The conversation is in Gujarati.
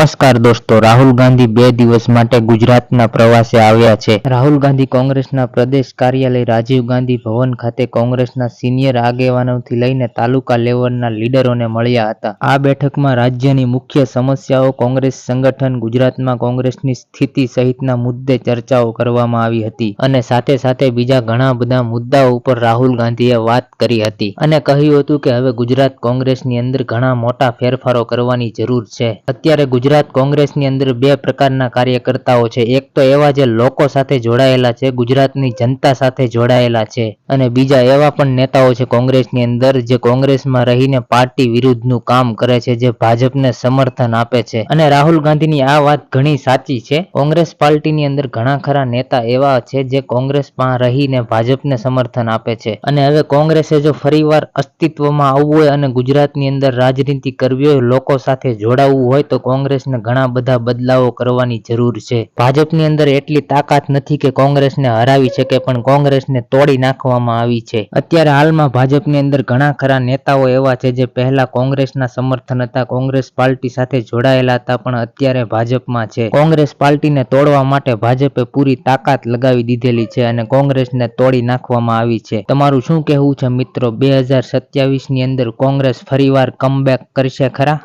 નમસ્કાર દોસ્તો, રાહુલ ગાંધી બે દિવસ માટે ગુજરાતના પ્રવાસે આવ્યા છે. રાહુલ ગાંધી કોંગ્રેસના પ્રદેશ કાર્યાલય રાજીવ ગાંધી ભવન ખાતે કોંગ્રેસના સિનિયર આગેવાનોથી લઈને તાલુકા લેવલના લીડરોને મળ્યા હતા. આ બેઠકમાં રાજ્યની મુખ્ય સમસ્યાઓ કોંગ્રેસ સંગઠન, ગુજરાતમાં કોંગ્રેસની સ્થિતિ સહિતના મુદ્દે ચર્ચાઓ કરવામાં આવી હતી અને સાથે સાથે બીજા ઘણા બધા મુદ્દાઓ ઉપર રાહુલ ગાંધીએ વાત કરી હતી અને કહ્યું હતું કે હવે ગુજરાત કોંગ્રેસની અંદર ઘણા મોટા ફેરફારો કરવાની જરૂર છે. અત્યારે ગુજરાત કોંગ્રેસની અંદર બે પ્રકારના કાર્યકર્તાઓ છે. એક તો એવા જે લોકો સાથે જોડાયેલા છે, ગુજરાતની જનતા સાથે જોડાયેલા છે અને બીજા એવા પણ નેતાઓ છે કોંગ્રેસની અંદર જે કોંગ્રેસમાં રહીને પાર્ટી વિરુદ્ધનું કામ કરે છે, જે ભાજપને સમર્થન આપે છે. અને રાહુલ ગાંધીની આ વાત ઘણી સાચી છે. કોંગ્રેસ પાર્ટીની અંદર ઘણા ખરા નેતા એવા છે જે કોંગ્રેસમાં રહીને ભાજપને સમર્થન આપે છે. અને હવે કોંગ્રેસે જો ફરીવાર અસ્તિત્વમાં આવવું હોય અને ગુજરાતની અંદર રાજનીતિ કરવી હોય, લોકો સાથે જોડાવવું હોય, તો કોંગ્રેસને ઘણા બધા બદલાવો કરવાની જરૂર છે. ભાજપની અંદર એટલી તાકાત નથી કે કોંગ્રેસને હરાવી શકે, પણ કોંગ્રેસને તોડી નાખવામાં આવી છે. અત્યારે હાલમાં ભાજપની અંદર ઘણા ખરા નેતાઓ એવા છે જે પહેલા કોંગ્રેસના સમર્થન હતા, કોંગ્રેસ પાર્ટી સાથે જોડાયેલા હતા, પણ અત્યારે ભાજપમાં છે. કોંગ્રેસ પાર્ટીને તોડવા માટે ભાજપે પૂરી તાકાત લગાવી દીધેલી છે અને કોંગ્રેસને તોડી નાખવામાં આવી છે. તમારું શું કહેવું છે મિત્રો? બે હજારની અંદર કોંગ્રેસ ફરીવાર કમબેક કરશે ખરા?